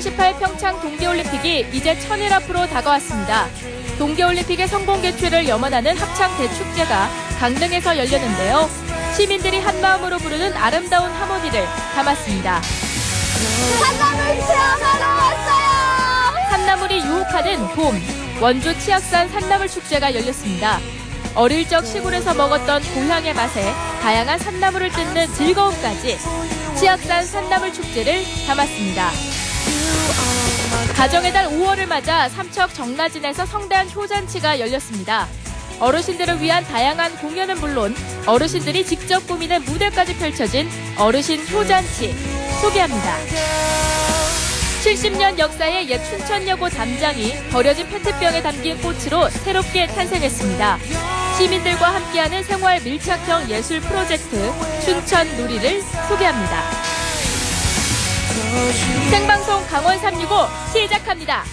2018 평창 동계올림픽이 이제 천일 앞으로 다가왔습니다. 동계올림픽의 성공 개최를 염원하는 합창 대축제가 강릉에서 열렸는데요. 시민들이 한마음으로 부르는 아름다운 하모니를 담았습니다. 한남을 체험하러 왔어요. 산나물이 유혹하는 봄, 원주 치악산 산나물 축제가 열렸습니다. 어릴 적 시골에서 먹었던 고향의 맛에 다양한 산나물을 뜯는 즐거움까지 치악산 산나물 축제를 담았습니다. 가정의 달 5월을 맞아 삼척 정라진에서 성대한 효잔치가 열렸습니다. 어르신들을 위한 다양한 공연은 물론 어르신들이 직접 꾸미는 무대까지 펼쳐진 어르신 효잔치 소개합니다. 70년 역사의 옛 춘천여고 담장이 버려진 페트병에 담긴 꽃으로 새롭게 탄생했습니다. 시민들과 함께하는 생활 밀착형 예술 프로젝트 춘천 놀이를 소개합니다. 생방송 강원 365 시작합니다.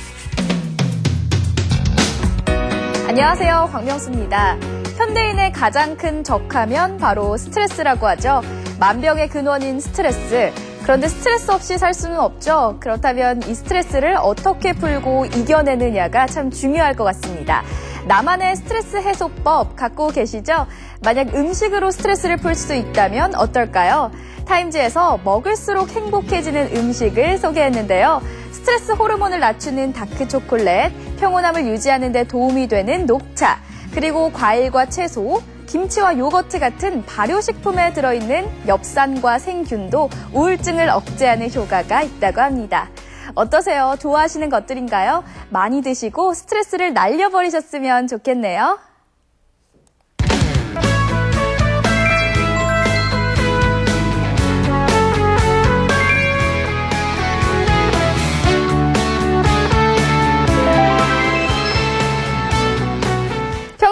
안녕하세요. 광명수입니다. 현대인의 가장 큰 적하면 바로 스트레스라고 하죠. 만병의 근원인 스트레스. 그런데 스트레스 없이 살 수는 없죠. 그렇다면 이 스트레스를 어떻게 풀고 이겨내느냐가 참 중요할 것 같습니다. 나만의 스트레스 해소법 갖고 계시죠? 만약 음식으로 스트레스를 풀 수 있다면 어떨까요? 타임즈에서 먹을수록 행복해지는 음식을 소개했는데요. 스트레스 호르몬을 낮추는 다크 초콜릿, 평온함을 유지하는 데 도움이 되는 녹차, 그리고 과일과 채소, 김치와 요거트 같은 발효식품에 들어있는 엽산과 생균도 우울증을 억제하는 효과가 있다고 합니다. 어떠세요? 좋아하시는 것들인가요? 많이 드시고 스트레스를 날려버리셨으면 좋겠네요.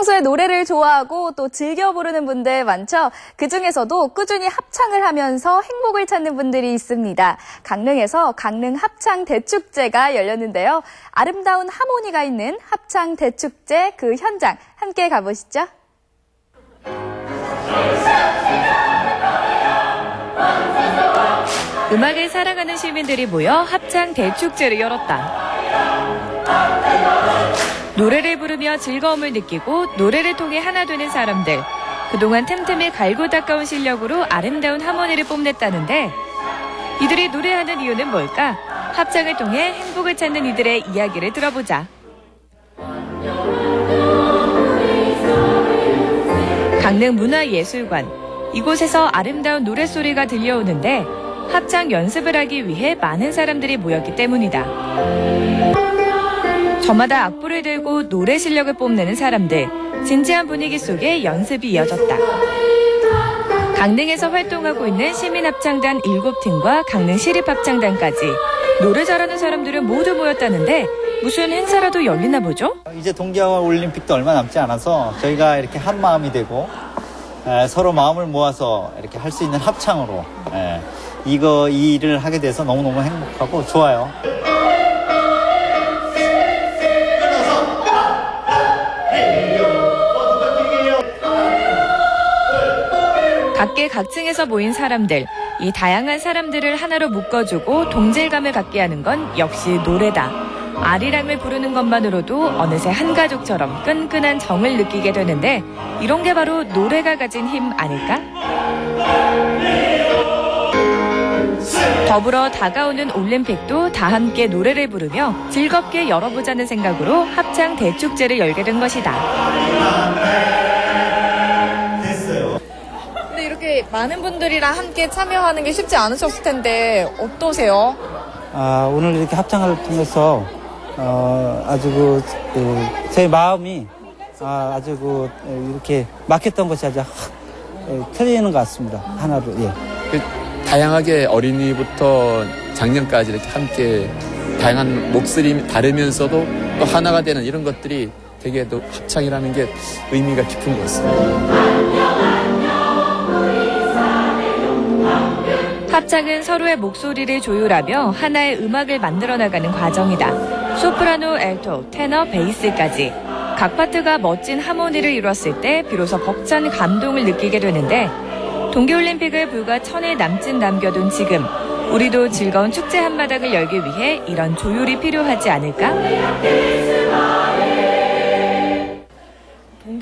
평소에 노래를 좋아하고 또 즐겨 부르는 분들 많죠? 그 중에서도 꾸준히 합창을 하면서 행복을 찾는 분들이 있습니다. 강릉에서 강릉 합창 대축제가 열렸는데요. 아름다운 하모니가 있는 합창 대축제 그 현장 함께 가보시죠. 음악을 사랑하는 시민들이 모여 합창 대축제를 열었다. 노래를 부르며 즐거움을 느끼고 노래를 통해 하나 되는 사람들. 그동안 틈틈이 갈고 닦아온 실력으로 아름다운 하모니를 뽐냈다는데 이들이 노래하는 이유는 뭘까? 합창을 통해 행복을 찾는 이들의 이야기를 들어보자. 강릉 문화예술관. 이곳에서 아름다운 노래소리가 들려오는데 합창 연습을 하기 위해 많은 사람들이 모였기 때문이다. 저마다 악보를 들고 노래 실력을 뽐내는 사람들. 진지한 분위기 속에 연습이 이어졌다. 강릉에서 활동하고 있는 시민합창단 7팀과 강릉 시립합창단까지 노래 잘하는 사람들은 모두 모였다는데 무슨 행사라도 열리나 보죠? 이제 동계올림픽도 얼마 남지 않아서 저희가 이렇게 한 마음이 되고 에, 서로 마음을 모아서 이렇게 할 수 있는 합창으로 에, 이거 이 일을 하게 돼서 너무너무 행복하고 좋아요. 각계 각층에서 모인 사람들, 이 다양한 사람들을 하나로 묶어주고 동질감을 갖게 하는 건 역시 노래다. 아리랑을 부르는 것만으로도 어느새 한 가족처럼 끈끈한 정을 느끼게 되는데 이런 게 바로 노래가 가진 힘 아닐까? 더불어 다가오는 올림픽도 다 함께 노래를 부르며 즐겁게 열어보자는 생각으로 합창 대축제를 열게 된 것이다. 이렇게 많은 분들이랑 함께 참여하는 게 쉽지 않으셨을 텐데 어떠세요? 아, 오늘 이렇게 합창을 통해서 어, 아주 그, 그, 제 마음이 아, 아주 그, 에, 이렇게 막혔던 것이 아주 확 에, 터지는 것 같습니다. 하나로, 예. 그 다양하게 어린이부터 장년까지 이렇게 함께 다양한 목소리 다르면서도 또 하나가 되는 이런 것들이 되게 또 합창이라는 게 의미가 깊은 것 같습니다. 합창은 서로의 목소리를 조율하며 하나의 음악을 만들어 나가는 과정이다. 소프라노, 엘토, 테너, 베이스까지 각 파트가 멋진 하모니를 이뤘을 때 비로소 벅찬 감동을 느끼게 되는데 동계올림픽을 불과 천일 남짓 남겨둔 지금 우리도 즐거운 축제 한마당을 열기 위해 이런 조율이 필요하지 않을까?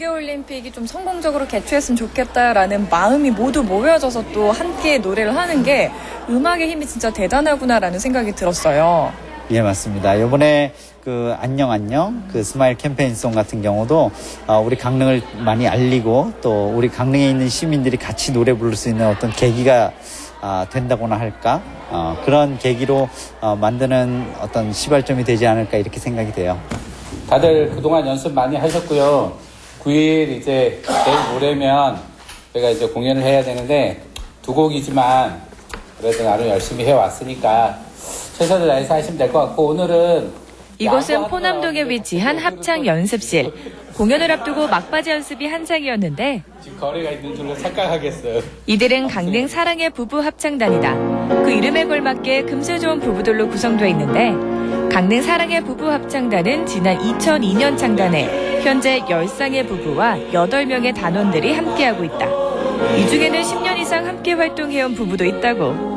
동계올림픽이 좀 성공적으로 개최했으면 좋겠다라는 마음이 모두 모여져서 또 함께 노래를 하는 게 음악의 힘이 진짜 대단하구나라는 생각이 들었어요. 예, 맞습니다. 요번에 그 안녕 안녕 그 스마일 캠페인송 같은 경우도 어, 우리 강릉을 많이 알리고 또 우리 강릉에 있는 시민들이 같이 노래 부를 수 있는 어떤 계기가 아, 된다고나 할까 어, 그런 계기로 어, 만드는 어떤 시발점이 되지 않을까 이렇게 생각이 돼요. 다들 그동안 연습 많이 하셨고요. 9일 이제 내일 모레면 저희가 이제 공연을 해야 되는데 두 곡이지만 그래도 나름 열심히 해왔으니까 최선을 다해서 하시면 될 것 같고 오늘은 이곳은 포남동에 위치한 합창 연습실. 공연을 앞두고 막바지 연습이 한창이었는데 지금 거리가 있는 줄로 착각하겠어요. 이들은 강릉 사랑의 부부 합창단이다. 그 이름에 걸맞게 금슬 좋은 부부들로 구성되어 있는데 강릉 사랑의 부부 합창단은 지난 2002년 창단해 현재 10쌍의 부부와 8명의 단원들이 함께하고 있다. 이 중에는 10년 이상 함께 활동해온 부부도 있다고.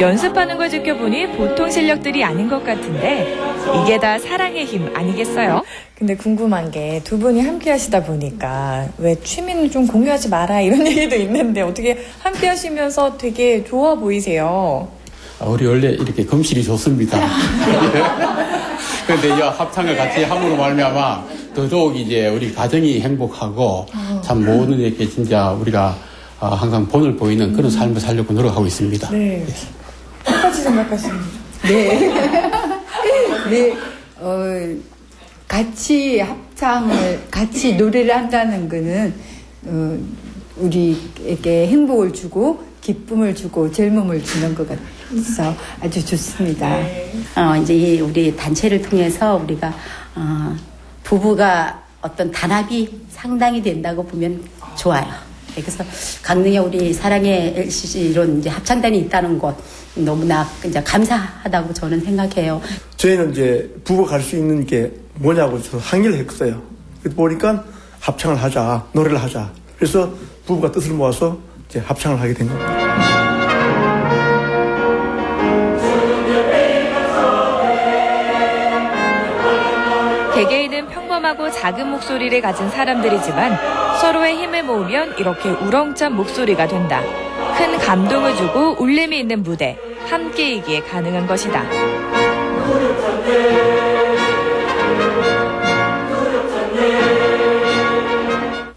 연습하는 걸 지켜보니 보통 실력들이 아닌 것 같은데 이게 다 사랑의 힘 아니겠어요? 근데 궁금한 게 두 분이 함께 하시다 보니까 왜 취미는 좀 공유하지 마라 이런 얘기도 있는데 어떻게 함께 하시면서 되게 좋아 보이세요. 아, 우리 원래 이렇게 검실이 좋습니다. 그런데 이 합창을 같이 함으로 말미암아 더더욱 이제 우리 가정이 행복하고 참 모든 이렇게 진짜 우리가 아, 항상 본을 보이는 그런 삶을 살려고 노력하고 있습니다. 네. 똑같이 생각하시는 네. 네. 어, 같이 합창을, 같이 노래를 한다는 거는, 어, 우리에게 행복을 주고, 기쁨을 주고, 젊음을 주는 것 같아서 아주 좋습니다. 어, 이제 이 우리 단체를 통해서 우리가 어, 부부가 어떤 단합이 상당히 된다고 보면 좋아요. 네, 그래서 강릉에 우리 사랑의 LCC로 이제 합창단이 있다는 것 너무나 이제 감사하다고 저는 생각해요. 저희는 이제 부부가 갈수 있는 게 뭐냐고 저 항의를 했어요. 보니까 합창을 하자, 노래를 하자. 그래서 부부가 뜻을 모아서 이제 합창을 하게 된 겁니다. 평범하고 작은 목소리를 가진 사람들이지만 서로의 힘을 모으면 이렇게 우렁찬 목소리가 된다. 큰 감동을 주고 울림이 있는 무대, 함께이기에 가능한 것이다.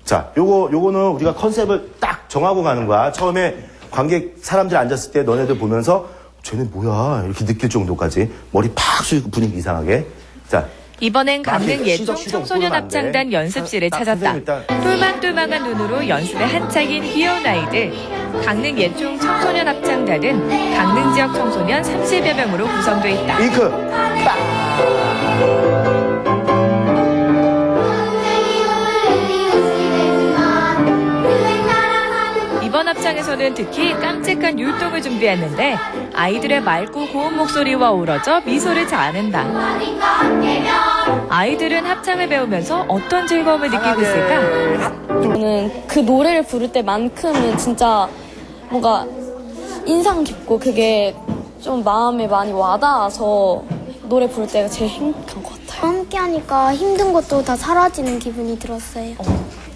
자, 요거, 요거는 우리가 컨셉을 딱 정하고 가는 거야. 처음에 관객 사람들 앉았을 때 너네들 보면서 쟤는 뭐야. 이렇게 느낄 정도까지. 머리 팍 숙이고 분위기 이상하게. 자, 이번엔 강릉 예총 시덕시덕 청소년. 합창단 연습실을 딱 찾았다. 똘망똘망한 눈으로 연습에 한창인 귀여운 아이들. 강릉 예총 청소년 합창단은 강릉 지역 청소년 30여 명으로 구성되어 있다. 잉크! 이 번 합창에서는 특히 깜찍한 율동을 준비했는데 아이들의 맑고 고운 목소리와 어우러져 미소를 자아낸다. 아이들은 합창을 배우면서 어떤 즐거움을 느끼고 있을까? 저는 그 노래를 부를 때만큼은 진짜 뭔가 인상 깊고 그게 좀 마음에 많이 와닿아서 노래 부를 때가 제일 행복한 것 같아요. 함께 하니까 힘든 것도 다 사라지는 기분이 들었어요.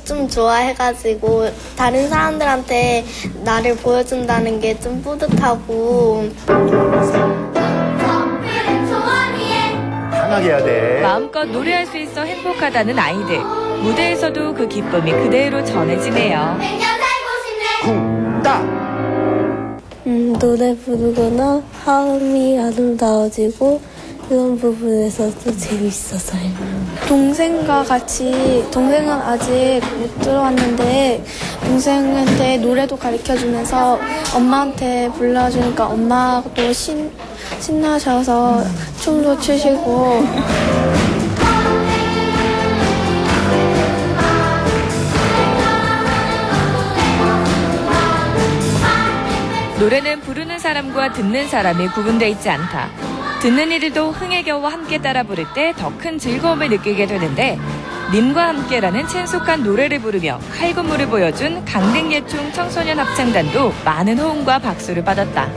좀 좋아해가지고 다른 사람들한테 나를 보여준다는 게 좀 뿌듯하고 강하게 해야 돼. 마음껏 노래할 수 있어 행복하다는 아이들. 무대에서도 그 기쁨이 그대로 전해지네요. 음, 노래 부르거나 마음이 아름다워지고 그런 부분에서도 재밌어서요. 동생과 같이 동생은 아직 못 들어왔는데 동생한테 노래도 가르쳐 주면서 엄마한테 불러주니까 엄마도 신, 신나셔서 춤도 추시고 노래는 부르는 사람과 듣는 사람이 구분돼 있지 않다. 듣는 이들도 흥에 겨워 함께 따라 부를 때 더 큰 즐거움을 느끼게 되는데 님과 함께라는 친숙한 노래를 부르며 칼군무를 보여준 강릉예총 청소년 합창단도 많은 호응과 박수를 받았다.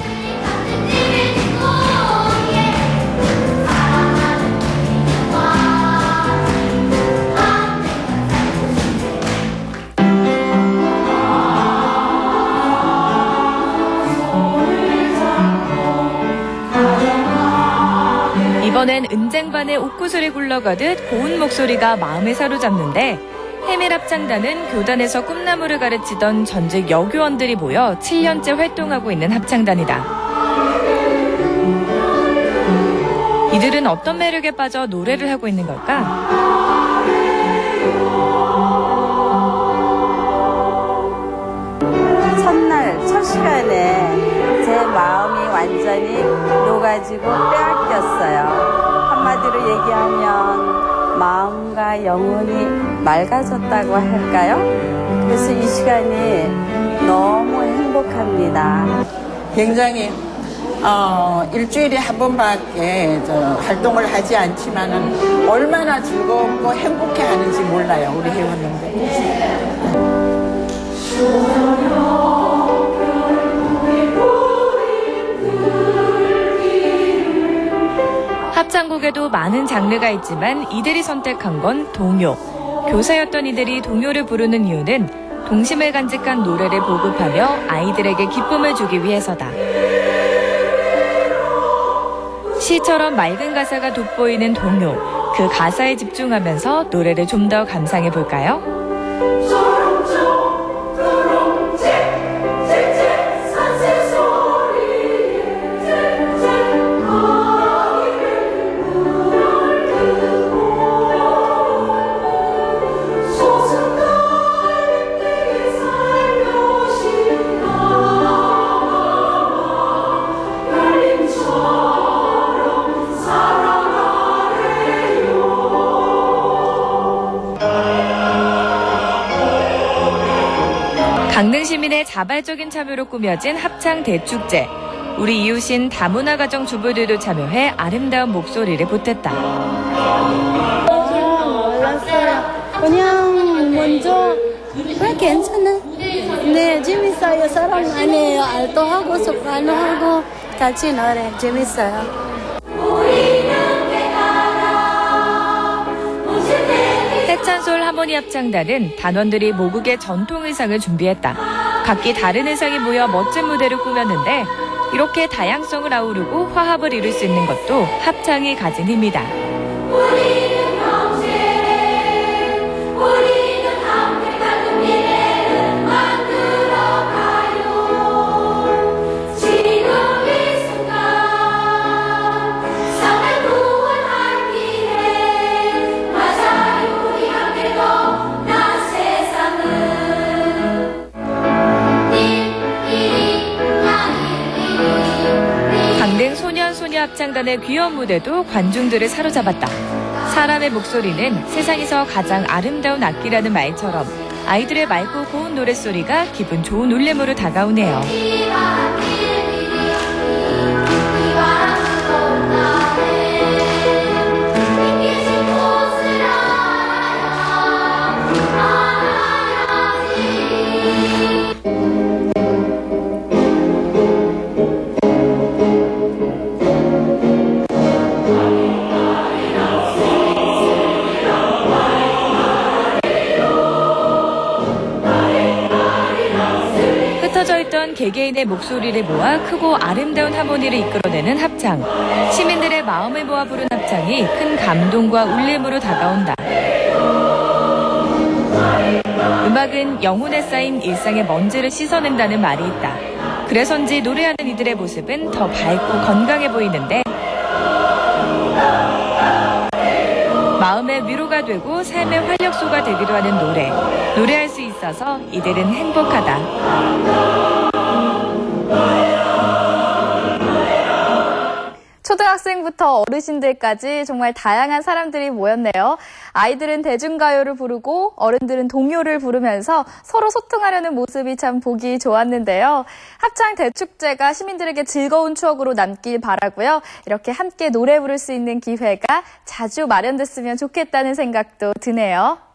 이번엔 은쟁반의 옥구슬이 굴러가듯 고운 목소리가 마음을 사로잡는데 해밀 합창단은 교단에서 꿈나무를 가르치던 전직 여교원들이 모여 7년째 활동하고 있는 합창단이다. 이들은 어떤 매력에 빠져 노래를 하고 있는 걸까? 첫날 첫 시간에 제 마음이 완전히 녹아지고 빼앗겼어요. 한마디로 얘기하면 마음과 영혼이 맑아졌다고 할까요? 그래서 이 시간이 너무 행복합니다. 굉장히 어, 일주일에 한 번밖에 저 활동을 하지 않지만은 얼마나 즐겁고 행복해 하는지 몰라요 우리 회원님들. 합창곡에도 많은 장르가 있지만 이들이 선택한 건 동요. 교사였던 이들이 동요를 부르는 이유는 동심을 간직한 노래를 보급하며 아이들에게 기쁨을 주기 위해서다. 시처럼 맑은 가사가 돋보이는 동요. 그 가사에 집중하면서 노래를 좀 더 감상해 볼까요? 강릉 시민의 자발적인 참여로 꾸며진 합창 대축제. 우리 이웃인 다문화 가정 주부들도 참여해 아름다운 목소리를 보탰다. 그냥 먼저 왜 괜찮아? 네, 재밌어요. 사람 많이에요. 알도 하고 소프라노 하고 같이 노래 재밌어요. 해찬솔 하모니 합창단은 단원들이 모국의 전통 의상을 준비했다. 각기 다른 의상이 모여 멋진 무대를 꾸몄는데 이렇게 다양성을 아우르고 화합을 이룰 수 있는 것도 합창이 가진 힘이다. 합창단의 귀여운 무대도 관중들을 사로잡았다. 사람의 목소리는 세상에서 가장 아름다운 악기라는 말처럼 아이들의 맑고 고운 노랫소리가 기분 좋은 울림으로 다가오네요. 흩어져 있던 개개인의 목소리를 모아 크고 아름다운 하모니를 이끌어내는 합창. 시민들의 마음을 모아 부른 합창이 큰 감동과 울림으로 다가온다. 음악은 영혼에 쌓인 일상의 먼지를 씻어낸다는 말이 있다. 그래서인지 노래하는 이들의 모습은 더 밝고 건강해 보이는데 마음의 위로가 되고 삶의 활력소가 되기도 하는 노래. 노래할 수 있어서 이들은 행복하다. 초등학생부터 어르신들까지 정말 다양한 사람들이 모였네요. 아이들은 대중가요를 부르고 어른들은 동요를 부르면서 서로 소통하려는 모습이 참 보기 좋았는데요. 합창 대축제가 시민들에게 즐거운 추억으로 남길 바라고요. 이렇게 함께 노래 부를 수 있는 기회가 자주 마련됐으면 좋겠다는 생각도 드네요.